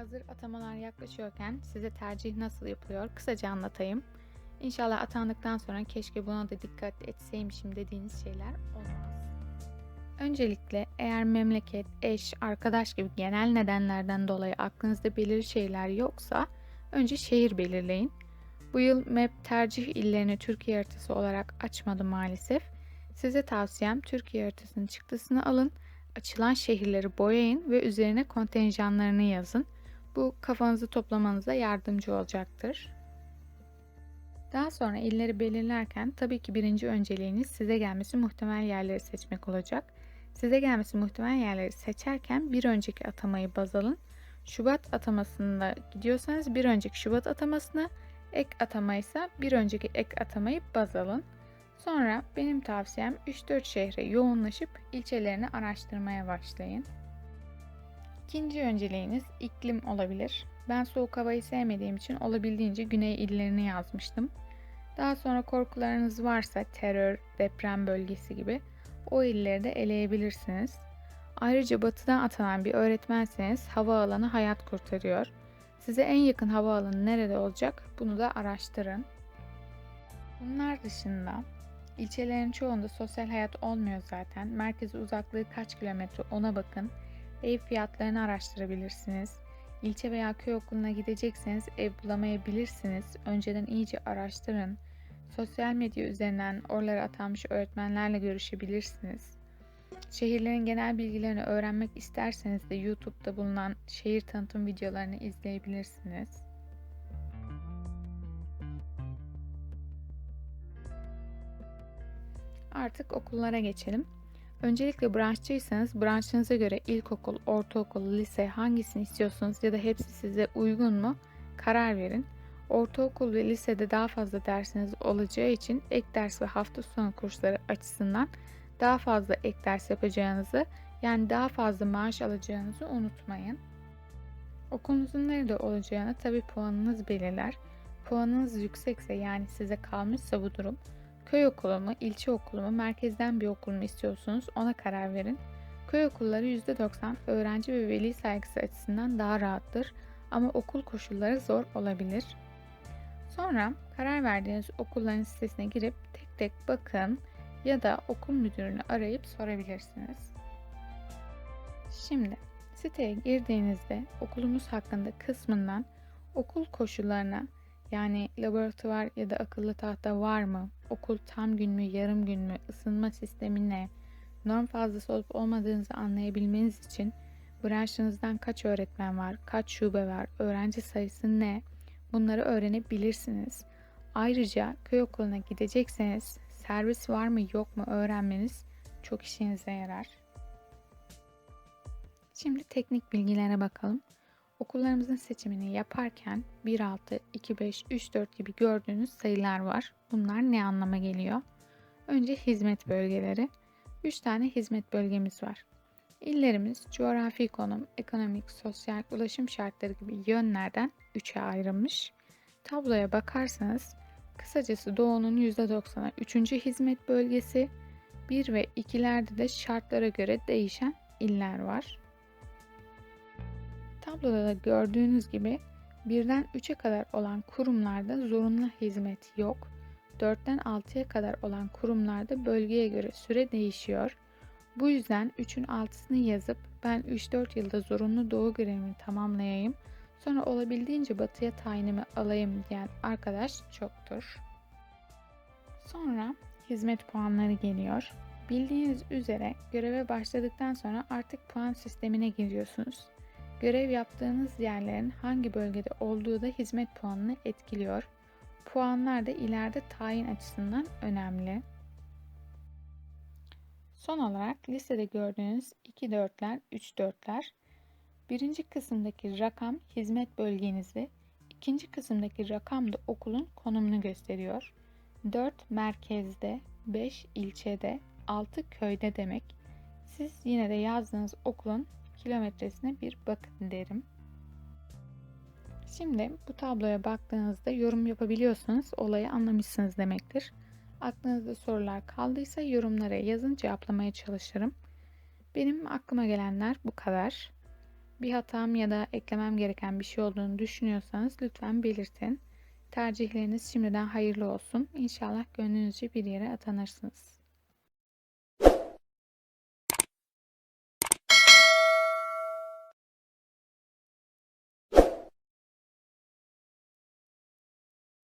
Hazır atamalar yaklaşıyorken size tercih nasıl yapılıyor kısaca anlatayım. İnşallah atandıktan sonra keşke buna da dikkat etseymişim dediğiniz şeyler olmaz. Öncelikle eğer memleket, eş, arkadaş gibi genel nedenlerden dolayı aklınızda belirli şeyler yoksa önce şehir belirleyin. Bu yıl MEP tercih illerini Türkiye haritası olarak açmadı maalesef. Size tavsiyem Türkiye haritasının çıktısını alın, açılan şehirleri boyayın ve üzerine kontenjanlarını yazın. Bu kafanızı toplamanıza yardımcı olacaktır. Daha sonra illeri belirlerken tabii ki birinci önceliğiniz size gelmesi muhtemel yerleri seçmek olacak. Size gelmesi muhtemel yerleri seçerken bir önceki atamayı baz alın. Şubat atamasında gidiyorsanız bir önceki Şubat atamasını, ek atamaysa bir önceki ek atamayı baz alın. Sonra benim tavsiyem 3-4 şehre yoğunlaşıp ilçelerini araştırmaya başlayın. İkinci önceliğiniz iklim olabilir. Ben soğuk havayı sevmediğim için olabildiğince güney illerini yazmıştım. Daha sonra korkularınız varsa terör, deprem bölgesi gibi o illeri de eleyebilirsiniz. Ayrıca batıdan atanan bir öğretmenseniz havaalanı hayat kurtarıyor. Size en yakın havaalanı nerede olacak bunu da araştırın. Bunlar dışında ilçelerin çoğunda sosyal hayat olmuyor zaten. Merkeze uzaklığı kaç kilometre ona bakın. Ev fiyatlarını araştırabilirsiniz. İlçe veya köy okuluna gidecekseniz ev bulamayabilirsiniz. Önceden iyice araştırın. Sosyal medya üzerinden oralara atanmış öğretmenlerle görüşebilirsiniz. Şehirlerin genel bilgilerini öğrenmek isterseniz de YouTube'da bulunan şehir tanıtım videolarını izleyebilirsiniz. Artık okullara geçelim. Öncelikle branşçıysanız branşınıza göre ilkokul, ortaokul, lise hangisini istiyorsunuz ya da hepsi size uygun mu karar verin. Ortaokul ve lisede daha fazla dersiniz olacağı için ek ders ve hafta sonu kursları açısından daha fazla ek ders yapacağınızı yani daha fazla maaş alacağınızı unutmayın. Okulunuzun nerede olacağını tabi puanınız belirler. Puanınız yüksekse yani size kalmışsa bu durum Köy okulu mu, ilçe okulu mu, merkezden bir okul mu istiyorsunuz ona karar verin. Köy okulları %90 öğrenci ve veli saygısı açısından daha rahattır ama okul koşulları zor olabilir. Sonra karar verdiğiniz okulların sitesine girip tek tek bakın ya da okul müdürünü arayıp sorabilirsiniz. Şimdi siteye girdiğinizde okulumuz hakkında kısmından okul koşullarına yani laboratuvar ya da akıllı tahta var mı? Okul tam gün mü, yarım gün mü? Isınma sistemi ne? Norm fazlası olup olmadığınızı anlayabilmeniz için branşınızdan kaç öğretmen var, kaç şube var, öğrenci sayısı ne? Bunları öğrenebilirsiniz. Ayrıca köy okuluna gidecekseniz servis var mı yok mu öğrenmeniz çok işinize yarar. Şimdi teknik bilgilere bakalım. Okullarımızın seçimini yaparken 1.6, 2.5, 3.4 gibi gördüğünüz sayılar var. Bunlar ne anlama geliyor? Önce hizmet bölgeleri. 3 tane hizmet bölgemiz var. İllerimiz coğrafi konum, ekonomik, sosyal, ulaşım şartları gibi yönlerden 3'e ayrılmış. Tabloya bakarsanız kısacası Doğu'nun %90'a 3. hizmet bölgesi, 1 ve 2'lerde de şartlara göre değişen iller var. Tabloda da gördüğünüz gibi birden 3'e kadar olan kurumlarda zorunlu hizmet yok. 4'ten 6'ya kadar olan kurumlarda bölgeye göre süre değişiyor. Bu yüzden 3'ün 6'sını yazıp ben 3-4 yılda zorunlu doğu görevimi tamamlayayım. Sonra olabildiğince batıya tayinimi alayım diyen arkadaş çoktur. Sonra hizmet puanları geliyor. Bildiğiniz üzere göreve başladıktan sonra artık puan sistemine giriyorsunuz. Görev yaptığınız yerlerin hangi bölgede olduğu da hizmet puanını etkiliyor. Puanlar da ileride tayin açısından önemli. Son olarak listede gördüğünüz 2 dörtler, 3 dörtler. Birinci kısımdaki rakam hizmet bölgenizi, ikinci kısımdaki rakam da okulun konumunu gösteriyor. 4 merkezde, 5 ilçede, 6 köyde demek. Siz yine de yazdığınız okulun kilometresine bir bakın derim. Şimdi bu tabloya baktığınızda yorum yapabiliyorsanız olayı anlamışsınız demektir. Aklınızda sorular kaldıysa yorumlara yazın cevaplamaya çalışırım. Benim aklıma gelenler bu kadar. Bir hatam ya da eklemem gereken bir şey olduğunu düşünüyorsanız lütfen belirtin. Tercihleriniz şimdiden hayırlı olsun. İnşallah gönlünüzce bir yere atanırsınız.